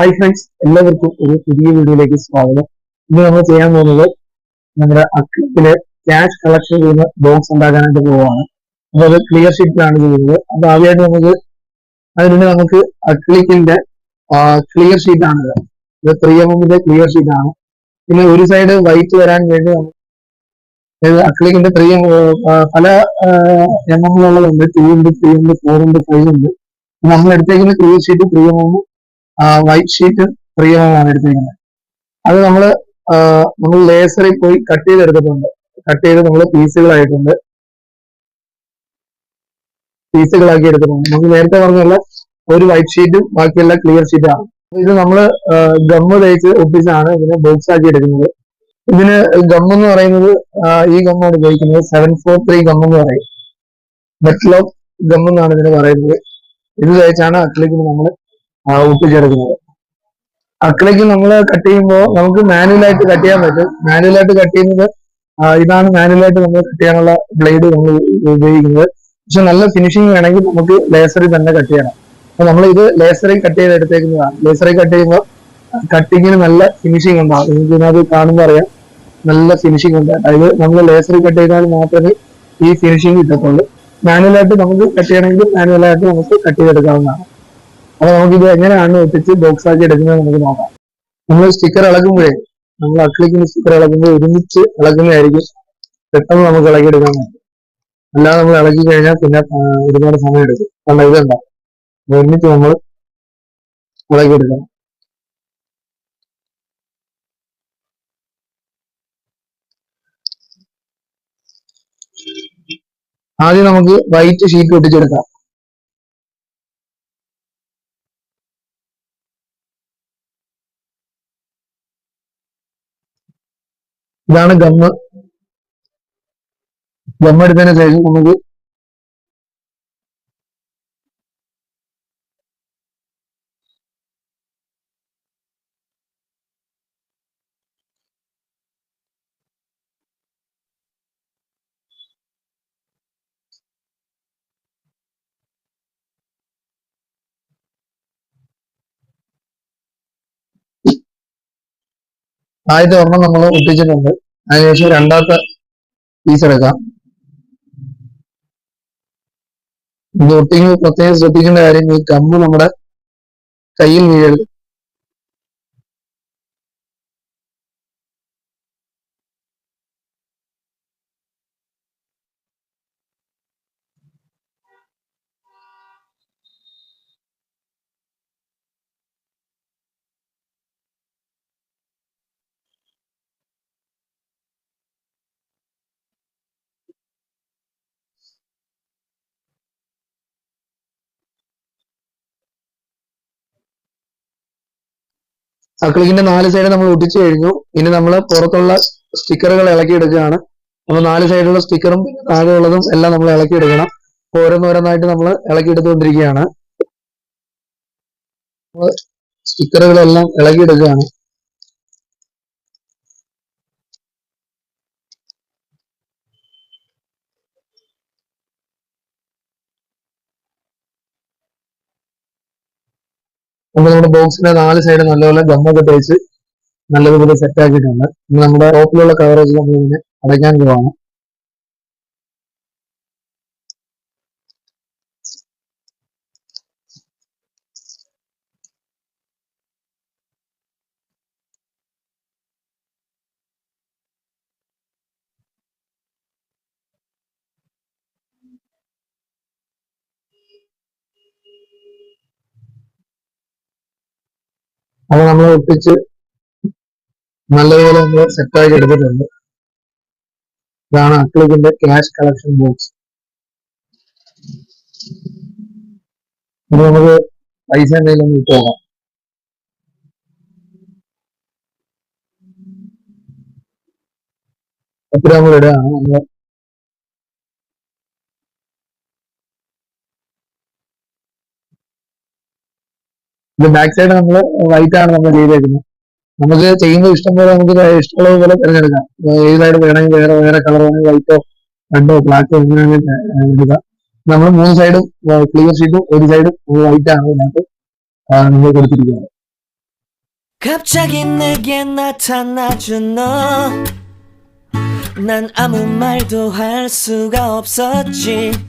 Hi friends എല്ലാവർക്കും ഒരു പുതിയ വീഡിയോയിലേക്ക് സ്വാഗതം. ഇന്ന് നമ്മൾ ചെയ്യാൻ പോകുന്നത് നമ്മുടെ അക്രിക്കിൽ ക്യാഷ് കളക്ഷൻ ചെയ്യുന്ന ബോക്സ് ഉണ്ടാക്കാനായിട്ട് പോവാണ് അത് ക്ലിയർ ഷീറ്റിലാണ് ചെയ്യുന്നത്. അപ്പൊ ആദ്യമായിട്ട് നമുക്ക് അതിന് നമുക്ക് അക്ലിക്കിന്റെ ക്ലിയർ ഷീറ്റ് ആണ്. ഇത് ത്രീ എമ്മിന്റെ ക്ലിയർ ഷീറ്റ് ആണ്. പിന്നെ ഒരു സൈഡ് വൈറ്റ് വരാൻ വേണ്ടി അക്ലിക്കിന്റെ ത്രീ പല എം എമ്മിലുള്ളതുണ്ട് ടു ഉണ്ട് ത്രീ ഉണ്ട് ഫോർ ഉണ്ട് ഫൈവ് ഉണ്ട്. നമ്മൾ എടുത്തേക്കുന്ന clear sheet three M M white sheet three M M ആണ് എടുത്തിരിക്കുന്നത് അത് നമ്മൾ നമ്മൾ ലേസറിൽ പോയി കട്ട് ചെയ്തെടുത്തിട്ടുണ്ട്. കട്ട് ചെയ്ത് നമ്മൾ പീസുകളായിട്ടുണ്ട്. പീസുകളാക്കി എടുത്തിട്ടുണ്ട്. നമുക്ക് നേരത്തെ പറഞ്ഞുള്ള ഒരു വൈറ്റ് ഷീറ്റും ബാക്കിയെല്ലാം ക്ലിയർ ഷീറ്റാണ് ഇത് നമ്മൾ ഗമ്മ് തേച്ച് ഒപ്പിച്ചാണ് ഇതിനെ ബോക്സ് ആക്കി എടുക്കുന്നത്. ഇതിന് ഗം എന്ന് പറയുന്നത് ഈ ഗമ്മാണ് ഉപയോഗിക്കുന്നത്. സെവൻ ഫോർ ത്രീ ഗം എന്ന് പറയും. ബെറ്റ്ലോക്ക് ഗം എന്നാണ് ഇതിന് പറയുന്നത്. ഇത് തേച്ചാണ് അക്ലിക്കിന് നമ്മൾ ഒട്ടിച്ചെടുക്കുന്നത് അക്രയ്ക്ക് നമ്മൾ കട്ട് ചെയ്യുമ്പോൾ നമുക്ക് മാനുവലായിട്ട് കട്ട് ചെയ്യാൻ പറ്റും. മാനുവലായിട്ട് കട്ട് ചെയ്യുന്നത് ഇതാണ് മാനുവലായിട്ട് നമ്മൾ കട്ട് ചെയ്യാനുള്ള ബ്ലേഡ് നമ്മൾ ഉപയോഗിക്കുന്നത്. പക്ഷെ നല്ല ഫിനിഷിംഗ് വേണമെങ്കിൽ നമുക്ക് ലേസറിൽ തന്നെ കട്ട് ചെയ്യണം. അപ്പൊ നമ്മൾ ഇത് ലേസറിൽ കട്ട് ചെയ്ത് എടുത്തേക്കുന്നതാണ്. ലേസറിൽ കട്ട് ചെയ്യുമ്പോൾ കട്ടിങ്ങിന് നല്ല ഫിനിഷിംഗ് ഉണ്ടാവും. നിങ്ങൾക്ക് ഇതിനകത്ത് കാണുമ്പോൾ അറിയാം. നല്ല ഫിനിഷിംഗ് ഉണ്ട്. അതായത് നമ്മൾ ലേസറിൽ കട്ട് ചെയ്താൽ മാത്രമേ ഈ ഫിനിഷിംഗ് കിട്ടത്തുള്ളൂ. മാനുവലായിട്ട് നമുക്ക് കട്ട് ചെയ്യണമെങ്കിൽ മാനുവലായിട്ട് നമുക്ക് കട്ട് ചെയ്തെടുക്കാവുന്നതാണ്. അപ്പൊ നമുക്കിത് എങ്ങനെയാണ് ഒട്ടിച്ച് ബോക്സ് ആക്കി എടുക്കുന്നത് നമുക്ക് നോക്കാം. നമ്മൾ സ്റ്റിക്കർ ഇളകുമ്പോഴേ നമ്മൾ അക്ലിക്കുന്ന സ്റ്റിക്കർ ഇളകുമ്പോൾ ഒരുമിച്ച് ഇളകുന്നതായിരിക്കും. പെട്ടെന്ന് നമുക്ക് ഇളകിയെടുക്കാൻ പറ്റും. അല്ലാതെ നമ്മൾ ഇളക്കി കഴിഞ്ഞാൽ പിന്നെ ഒരുപാട് സമയം എടുക്കും. കാരണം ഇതുണ്ടോ? ഒരുമിച്ച് നമ്മൾ ഇളകിയെടുക്കണം ആദ്യം നമുക്ക് വൈറ്റ് ഷീറ്റ് ഒട്ടിച്ചെടുക്കാം. ഇതാണ് ഗമ്മ്. ഗമ്മ് എടുത്തതിന് ശേഷം നമുക്ക് ആദ്യത്തെ ഒരെണ്ണം നമ്മൾ ഒട്ടിച്ചിട്ടുണ്ട്. അതിനുശേഷം രണ്ടാമത്തെ പീസ് എടുക്കാം. ഇത് ഒട്ടിക്കുമ്പോൾ പ്രത്യേകം ശ്രദ്ധിക്കേണ്ട കാര്യം ഈ കമ്പ് നമ്മുടെ കയ്യിൽ വീഴരുത്. അക്ലിക്കിന്റെ നാല് സൈഡ് നമ്മൾ ഒട്ടിച്ചു കഴിഞ്ഞു. ഇനി നമ്മൾ പുറത്തുള്ള സ്റ്റിക്കറുകൾ ഇളക്കി എടുക്കുകയാണ്. അപ്പൊ നാല് സൈഡുള്ള സ്റ്റിക്കറും താഴെയുള്ളതും എല്ലാം നമ്മൾ ഇളക്കി എടുക്കണം. ഓരോന്നോരോന്നായിട്ട് നമ്മൾ ഇളക്കി എടുത്തുകൊണ്ടിരിക്കുകയാണ്. സ്റ്റിക്കറുകളെല്ലാം ഇളക്കി നമ്മൾ നമ്മുടെ ബോക്സിന്റെ നാല് സൈഡ് നല്ലപോലെ ഗമ്മൊക്കെ തേച്ച് നല്ലതുപോലെ സെറ്റ് ആക്കിയിട്ടുണ്ട്. ഇനി നമ്മുടെ ടോപ്പിലുള്ള കവറേജ് നമ്മൾ ഇതിനെ അടയ്ക്കാൻ പോവാണ്. അത് നമ്മൾ ഒട്ടിച്ച് നല്ലതുപോലെ നമ്മൾ സെറ്റാക്കി എടുത്തിട്ടുണ്ട്. ഇതാണ് അക്ലിക്കിന്റെ ക്യാഷ് കളക്ഷൻ ബോക്സ് നമുക്ക് പൈസ എന്തെങ്കിലും ഇട്ട് നോക്കാം. എത്ര നമ്മൾ ഇടുകയാണ്. നമ്മൾ ഇത് ബാക്ക് സൈഡ് നമ്മൾ വൈറ്റ് ആണ് നമ്മൾ ചെയ്തേക്കുന്നത് നമുക്ക് ചെയ്യുമ്പോൾ ഇഷ്ടം പോലെ നമുക്ക് ഇഷ്ടമുള്ളത് പോലെ തിരഞ്ഞെടുക്കാം ഏത് സൈഡ് വേണമെങ്കിൽ വേറെ വേറെ കളർ വേണമെങ്കിൽ വൈറ്റോ റെഡോ ബ്ലാക്കോ എങ്ങനെ എടുക്കാം നമ്മൾ മൂന്ന് സൈഡും ക്ലിയർ ഷീറ്റും ഒരു സൈഡും വൈറ്റ് ആണ് ഇതിനകത്ത് നമ്മൾ കൊടുത്തിരിക്കുന്നത് 갑자기 내게 나타나준 너. 난 아무 말도 할 수가 없었지.